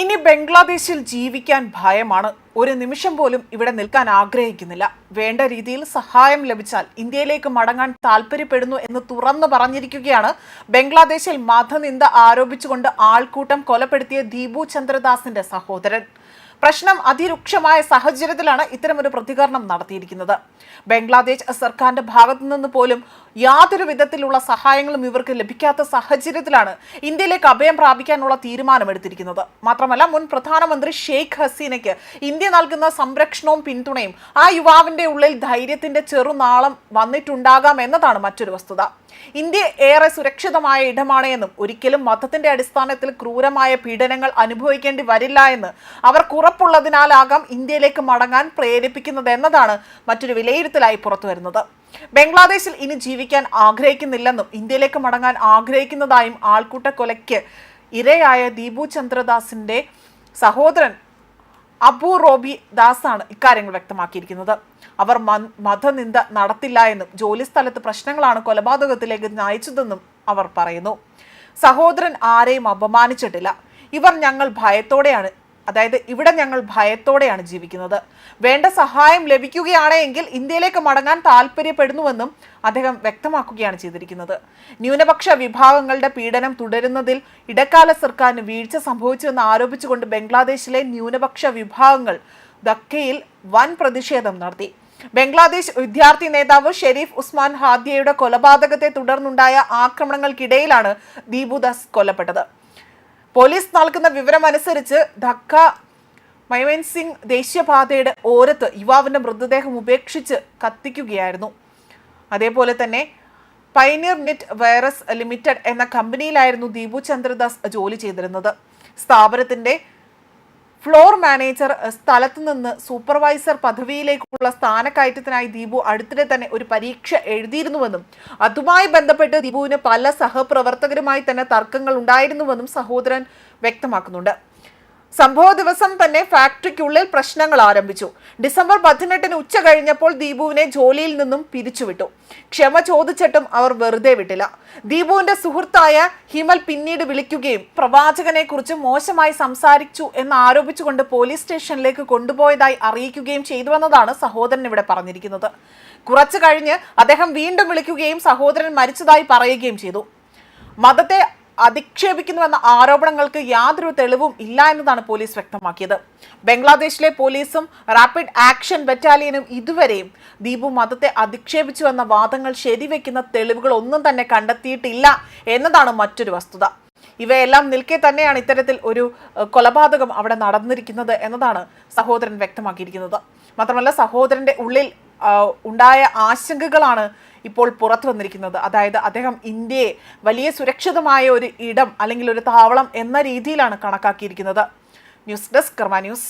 ഇനി ബംഗ്ലാദേശിൽ ജീവിക്കാൻ ഭയമാണ്. ഒരു നിമിഷം പോലും ഇവിടെ നിൽക്കാൻ ആഗ്രഹിക്കുന്നില്ല. വേണ്ട രീതിയിൽ സഹായം ലഭിച്ചാൽ ഇന്ത്യയിലേക്ക് മടങ്ങാൻ താല്പര്യപ്പെടുന്നു എന്ന് തുറന്നു പറഞ്ഞിരിക്കുകയാണ് ബംഗ്ലാദേശിൽ മതനിന്ദ ആരോപിച്ചുകൊണ്ട് ആൾക്കൂട്ടം കൊലപ്പെടുത്തിയ ദീപു ചന്ദ്രദാസിന്റെ സഹോദരൻ. പ്രശ്നം അതിരൂക്ഷമായ സാഹചര്യത്തിലാണ് ഇത്തരമൊരു പ്രതികരണം നടത്തിയിരിക്കുന്നത്. ബംഗ്ലാദേശ് സർക്കാരിന്റെ ഭാഗത്തു നിന്ന് പോലും യാതൊരു വിധത്തിലുള്ള സഹായങ്ങളും ഇവർക്ക് ലഭിക്കാത്ത സാഹചര്യത്തിലാണ് ഇന്ത്യയിലേക്ക് അഭയം പ്രാപിക്കാനുള്ള തീരുമാനമെടുത്തിരിക്കുന്നത്. മാത്രമല്ല മുൻ പ്രധാനമന്ത്രി ഷെയ്ഖ് ഹസീനയ്ക്ക് ഇന്ത്യ നൽകുന്ന സംരക്ഷണവും പിന്തുണയും ആ യുവാവിന്റെ ഉള്ളിൽ ധൈര്യത്തിന്റെ ചെറുനാളം വന്നിട്ടുണ്ടാകാം എന്നതാണ് മറ്റൊരു വസ്തുത. ഇന്ത്യ ഏറെ സുരക്ഷിതമായ ഇടമാണ് എന്നും ഒരിക്കലും മതത്തിന്റെ അടിസ്ഥാനത്തിൽ ക്രൂരമായ പീഡനങ്ങൾ അനുഭവിക്കേണ്ടി വരില്ല എന്ന് അവർക്ക് ഉറപ്പുള്ളതിനാലാകാം ഇന്ത്യയിലേക്ക് മടങ്ങാൻ പ്രേരിപ്പിക്കുന്നത് എന്നതാണ് മറ്റൊരു വിലയിരുത്തലായി പുറത്തുവരുന്നത്. ബംഗ്ലാദേശിൽ ഇനി ജീവിക്കാൻ ആഗ്രഹിക്കുന്നില്ലെന്നും ഇന്ത്യയിലേക്ക് മടങ്ങാൻ ആഗ്രഹിക്കുന്നതായും ആൾക്കൂട്ട കൊലയ്ക്ക് ഇരയായ ദീപു ചന്ദ്രദാസിന്റെ സഹോദരൻ അബു റോബി ദാസാണ് ഇക്കാര്യങ്ങൾ വ്യക്തമാക്കിയിരിക്കുന്നത്. അവർ മതനിന്ദ നടത്തില്ല എന്നും ജോലി സ്ഥലത്ത് പ്രശ്നങ്ങളാണ് കൊലപാതകത്തിലേക്ക് നയിച്ചതെന്നും അവർ പറയുന്നു. സഹോദരൻ ആരെയും അപമാനിച്ചിട്ടില്ല. ഇവർ ഞങ്ങൾ ഭയത്തോടെയാണ് അതായത് ഇവിടെ ഞങ്ങൾ ഭയത്തോടെയാണ് ജീവിക്കുന്നത്. വേണ്ട സഹായം ലഭിക്കുകയാണ് എങ്കിൽ ഇന്ത്യയിലേക്ക് മടങ്ങാൻ താല്പര്യപ്പെടുന്നുവെന്നും അദ്ദേഹം വ്യക്തമാക്കുകയാണ് ചെയ്തിരിക്കുന്നത്. ന്യൂനപക്ഷ വിഭാഗങ്ങളുടെ പീഡനം തുടരുന്നതിൽ ഇടക്കാല സർക്കാരിന് വീഴ്ച സംഭവിച്ചുവെന്ന് ആരോപിച്ചുകൊണ്ട് ബംഗ്ലാദേശിലെ ന്യൂനപക്ഷ വിഭാഗങ്ങൾ ദക്കയിൽ വൻ പ്രതിഷേധം നടത്തി. ബംഗ്ലാദേശ് വിദ്യാർത്ഥി നേതാവ് ഷെരീഫ് ഉസ്മാൻ ഹാദിയയുടെ കൊലപാതകത്തെ തുടർന്നുണ്ടായ ആക്രമണങ്ങൾക്കിടയിലാണ് ദീപുദാസ് കൊല്ലപ്പെട്ടത്. പോലീസ് നൽകുന്ന വിവരം അനുസരിച്ച് ധക്ക മൈമൻ സിംഗ് ദേശീയപാതയുടെ ഓരത്ത് യുവാവിന്റെ മൃതദേഹം ഉപേക്ഷിച്ച് കത്തിക്കുകയായിരുന്നു. അതേപോലെ തന്നെ പൈനിയർ നെറ്റ് വൈറസ് ലിമിറ്റഡ് എന്ന കമ്പനിയിലായിരുന്നു ദീപു ചന്ദ്രദാസ് ജോലി ചെയ്തിരുന്നത്. സ്ഥാപനത്തിന്റെ ഫ്ലോർ മാനേജർ സ്ഥലത്ത് നിന്ന് സൂപ്പർവൈസർ പദവിയിലേക്കുള്ള സ്ഥാനക്കയറ്റത്തിനായി ദീപു അടുത്തിടെ തന്നെ ഒരു പരീക്ഷ എഴുതിയിരുന്നുവെന്നും അതുമായി ബന്ധപ്പെട്ട് ദീപുവിന് പല സഹപ്രവർത്തകരുമായി തന്നെ തർക്കങ്ങൾ ഉണ്ടായിരുന്നുവെന്നും സഹോദരൻ വ്യക്തമാക്കുന്നുണ്ട്. സംഭവ ദിവസം തന്നെ ഫാക്ടറിക്കുള്ളിൽ പ്രശ്നങ്ങൾ ആരംഭിച്ചു. ഡിസംബർ പതിനെട്ടിന് ഉച്ച കഴിഞ്ഞപ്പോൾ ദീപുവിനെ ജോലിയിൽ നിന്നും പിരിച്ചുവിട്ടു. ക്ഷമ ചോദിച്ചിട്ടും അവർ വെറുതെ വിട്ടില്ല. ദീപുവിന്റെ സുഹൃത്തായ ഹിമൽ പിന്നീട് വിളിക്കുകയും പ്രവാചകനെ കുറിച്ച് മോശമായി സംസാരിച്ചു എന്ന് ആരോപിച്ചുകൊണ്ട് പോലീസ് സ്റ്റേഷനിലേക്ക് കൊണ്ടുപോയതായി അറിയിക്കുകയും ചെയ്തുവെന്നതാണ് സഹോദരൻ ഇവിടെ പറഞ്ഞിരിക്കുന്നത്. കുറച്ചു കഴിഞ്ഞ് അദ്ദേഹം വീണ്ടും വിളിക്കുകയും സഹോദരൻ മരിച്ചതായി പറയുകയും ചെയ്തു. മതത്തെ അധിക്ഷേപിക്കുന്നുവെന്ന ആരോപണങ്ങൾക്ക് യാതൊരു തെളിവും ഇല്ല എന്നതാണ് പോലീസ് വ്യക്തമാക്കിയത്. ബംഗ്ലാദേശിലെ പോലീസും റാപ്പിഡ് ആക്ഷൻ ബറ്റാലിയനും ഇതുവരെയും ദീപു മതത്തെ അധിക്ഷേപിച്ചുവെന്ന വാദങ്ങൾ ശരിവെക്കുന്ന തെളിവുകൾ ഒന്നും തന്നെ കണ്ടെത്തിയിട്ടില്ല എന്നതാണ് മറ്റൊരു വസ്തുത. ഇവയെല്ലാം നിൽക്കെ തന്നെയാണ് ഇത്തരത്തിൽ ഒരു കൊലപാതകം അവിടെ നടന്നിരിക്കുന്നത് എന്നതാണ് സഹോദരൻ വ്യക്തമാക്കിയിരിക്കുന്നത്. മാത്രമല്ല സഹോദരന്റെ ഉള്ളിൽ ഉണ്ടായ ആശങ്കകളാണ് ഇപ്പോൾ പുറത്തു വന്നിരിക്കുന്നത്. അതായത് അദ്ദേഹം ഇന്ത്യയെ വലിയ സുരക്ഷിതമായ ഒരു ഇടം അല്ലെങ്കിൽ ഒരു താവളം എന്ന രീതിയിലാണ് കണക്കാക്കിയിരിക്കുന്നത്. News desk Karma News.